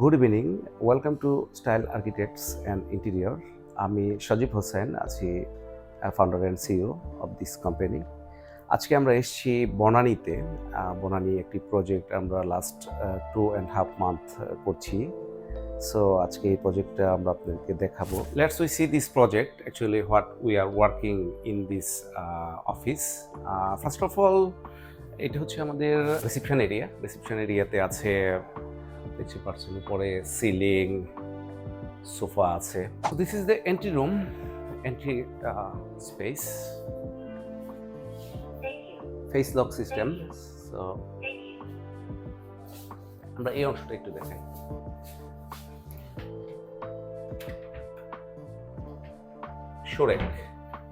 Good evening welcome to style architects and interior আমি সজীব হোসেন, আছি founder and CEO of this company আজকে আমরা এসেছি বনানীতে। বনানী একটি প্রজেক্ট আমরা last two and half month করছি। সো আজকে এই প্রজেক্টটা আমরা আপনাদেরকে দেখাবো। Let's we see this project actually what we are working in this office first of all এটা হচ্ছে আমাদের রিসেপশন এরিয়া রিসেপশন এরিয়াতে আছে দেখতে পাচ্ছেন উপরে সিলিং সোফা আছে। This is the entry room entry space face lock system so আমরা এই অংশটা একটু দেখাই। Shurek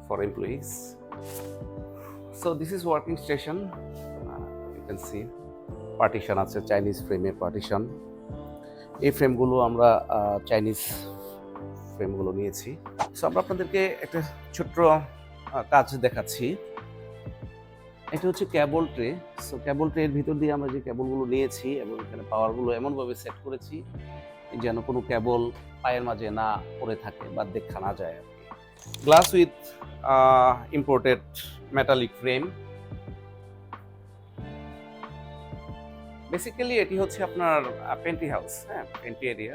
for employees. So this is working station. Uh, you can see আছে চাইনিজ ফ্রেমের পার্টিশন এই ফ্রেমগুলো আমরা চাইনিজ ফ্রেমগুলো নিয়েছি। সো আমরা আপনাদেরকে একটা ছোট্ট কাজ দেখাচ্ছি। এটা হচ্ছে ক্যাবল ট্রে সো ক্যাবল ট্রের ভিতর দিয়ে আমরা যে ক্যাবলগুলো নিয়েছি এবং এখানে পাওয়ারগুলো এমনভাবে সেট করেছি যেন কোনো ক্যাবল পায়ের মাঝে না পড়ে থাকে বা দেখা না যায়। Glass with imported metallic frame basically এটি হচ্ছে আপনার পেন্টি হাউস হ্যাঁ? পেন্টি এরিয়া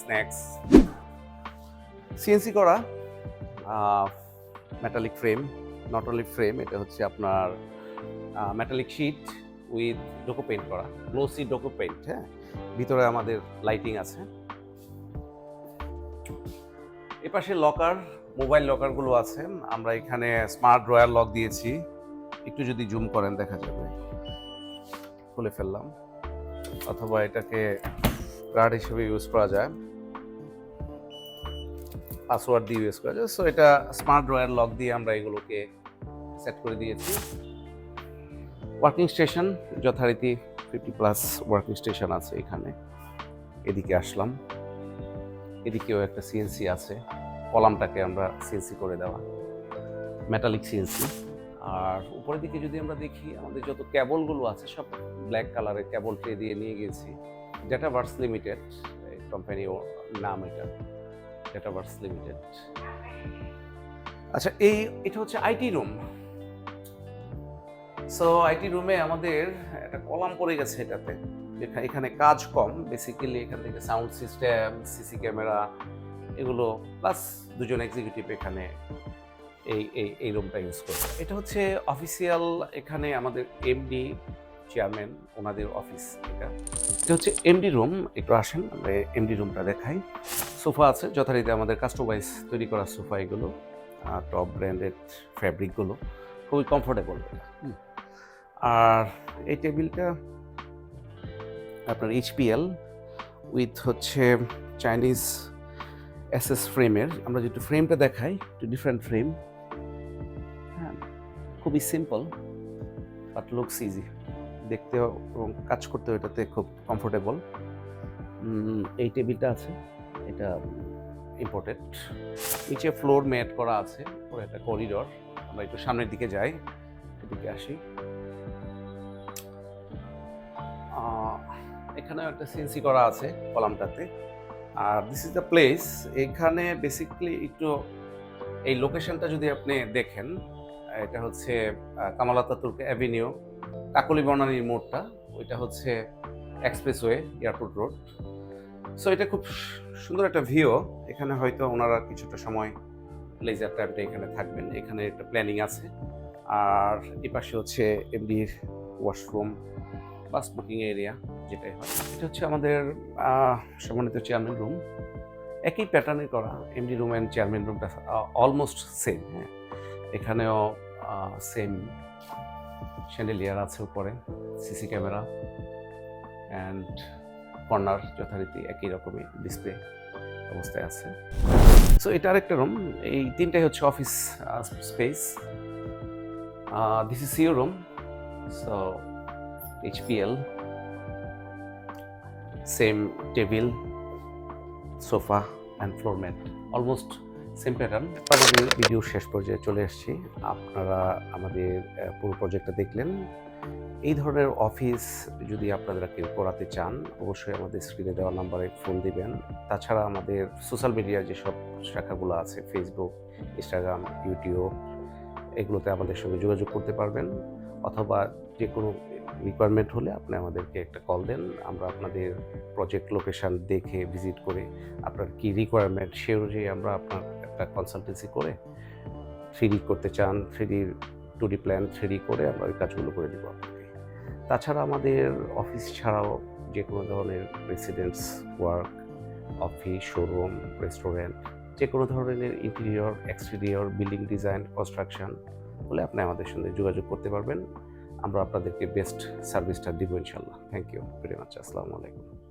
স্ন্যাক্স সিএনসি করা metallic frame not only frame এটা হচ্ছে আপনার metallic sheet with Duco paint করা গ্লোসি ডোকো পেন্ট হ্যাঁ? ভিতরে আমাদের লাইটিং আছে। এপাশে লকার মোবাইল লকারগুলো আছে। আমরা এখানে স্মার্ট ড্রয়ার লক দিয়েছি। একটু যদি জুম করেন, দেখা যাবে। খুলে ফেললাম। অথবা এটাকে গার্ড হিসেবে ইউজ করা যায়। পাসওয়ার্ড দিয়ে ইউজ করা যায়। সো এটা স্মার্ট ড্রয়ার লক দিয়ে আমরা এগুলোকে সেট করে দিয়েছি। ওয়ার্কিং স্টেশন যথারীতি ফিফটি প্লাস ওয়ার্কিং স্টেশন আছে এখানে। এদিকে আসলাম। এদিকেও একটা সিএনসি আছে। কলামটাকে আমরা সিএনসি করে দেওয়া। মেটালিক সিএনসি আর উপরের দিকে যদি আমরা দেখি, আমাদের যত ক্যাবলগুলো আছে, সব ব্ল্যাক কালারের ক্যাবল ট্রে দিয়ে নিয়ে গেছি। ডেটাভার্স লিমিটেড কোম্পানি নাম এটা। ডেটাভার্স লিমিটেড আচ্ছা এই, এটা হচ্ছে আইটি রুম সো আইটি রুমে আমাদের একটা কলাম পড়ে গেছে এটাতে। এখানে কাজ কম বেসিক্যালি এখান থেকে সাউন্ড সিস্টেম সিসি ক্যামেরা এগুলো প্লাস দুজন এক্সিকিউটিভ এখানে এই এই এই রুমটা ইউজ করবে এটা হচ্ছে অফিসিয়াল এখানে আমাদের এমডি চেয়ারম্যান ওনাদের অফিস এটা। এটা হচ্ছে এমডি রুম একটু আসেন, আমরা এমডি রুমটা দেখাই। সোফা আছে, যথারীতি আমাদের কাস্টমাইজ তৈরি করা সোফা এগুলো টপ ব্র্যান্ডেড ফ্যাব্রিকগুলো খুবই কমফোর্টেবল আর এই টেবিলটা আপনার এইচপিএল উইথ হচ্ছে চাইনিজ এসএস ফ্রেমের আমরা যদি ফ্রেমটা দেখাই, একটু ডিফারেন্ট ফ্রেম খুবই সিম্পল বাট লুকস ইজি দেখতে এবং কাজ করতে এটাতে খুব কমফোর্টেবল এই টেবিলটা আছে, এটা ইম্পর্টেন্ট নিচে ফ্লোর ম্যাট করা আছে পরে একটা করিডর আমরা একটু সামনের দিকে যাই, এদিকে আসি। এখানেও একটা সিএনসি করা আছে কলামটাতে। আর দিস ইজ দ্য প্লেস এখানে বেসিকলি একটু এই লোকেশনটা যদি আপনি দেখেন এটা হচ্ছে আহ, তুর্ক অ্যাভিনিউ কাকলি বনানীর মোড়টা ওইটা হচ্ছে এক্সপ্রেসওয়ে এয়ারপোর্ট রোড। সো এটা খুব সুন্দর একটা ভিউ। এখানে হয়তো ওনারা কিছুটা সময় লেজার টাইমটা এখানে থাকবেন। এখানে একটা প্ল্যানিং আছে। আর এ পাশে হচ্ছে এমডির ওয়াশরুম বা স্মোকিং এরিয়া যেটাই হয়। এটা হচ্ছে আমাদের সম্মানিত চেয়ারম্যান রুম একই প্যাটার্নে করা। এমডি রুম অ্যান্ড চেয়ারম্যান রুমটা অলমোস্ট সেম হ্যাঁ। এখানেও সেম স্যান্ডেলিয়ার আছে উপরে সিসি ক্যামেরা অ্যান্ড কর্নার যথারীতি একই রকমই ডিসপ্লে অবস্থায় আছে সো এটা আরেকটা রুম এই তিনটাই হচ্ছে office space this is your room so HPL, same table, sofa and floor mat. Same pattern video শেষ পর্যায়ে চলে এসেছি। আপনারা আমাদের পুরো প্রজেক্টটা দেখলেন। এই ধরনের অফিস যদি আপনারা কেউ করাতে চান, অবশ্যই আমাদের স্ক্রিনে দেওয়া নাম্বারে ফোন দিবেন। তাছাড়া আমাদের সোশ্যাল মিডিয়ার যেসব শাখাগুলো আছে ফেসবুক ইনস্টাগ্রাম ইউটিউব এগুলোতে আমাদের সঙ্গে যোগাযোগ করতে পারবেন। অথবা যে কোনো রিকোয়ারমেন্ট হলে আপনি আমাদেরকে একটা কল দেন। আমরা আপনাদের প্রজেক্ট লোকেশান দেখে ভিজিট করে আপনার কী রিকোয়ারমেন্ট সে অনুযায়ী আমরা আপনার একটা কনসালটেন্সি করে থ্রি করতে চান three two D plan three করে আমরা ওই কাজগুলো করে দেবো আপনাকে। তাছাড়া আমাদের অফিস ছাড়াও যে কোনো ধরনের residence work office showroom restaurant যে কোনো ধরনের interior exterior building design construction বলে আপনি আমাদের সঙ্গে যোগাযোগ করতে পারবেন। আমরা আপনাদেরকে বেস্ট সার্ভিসটা দিব ইনশাল্লাহ থ্যাংক ইউ ভেরি মাচ আসসালামু আলাইকুম।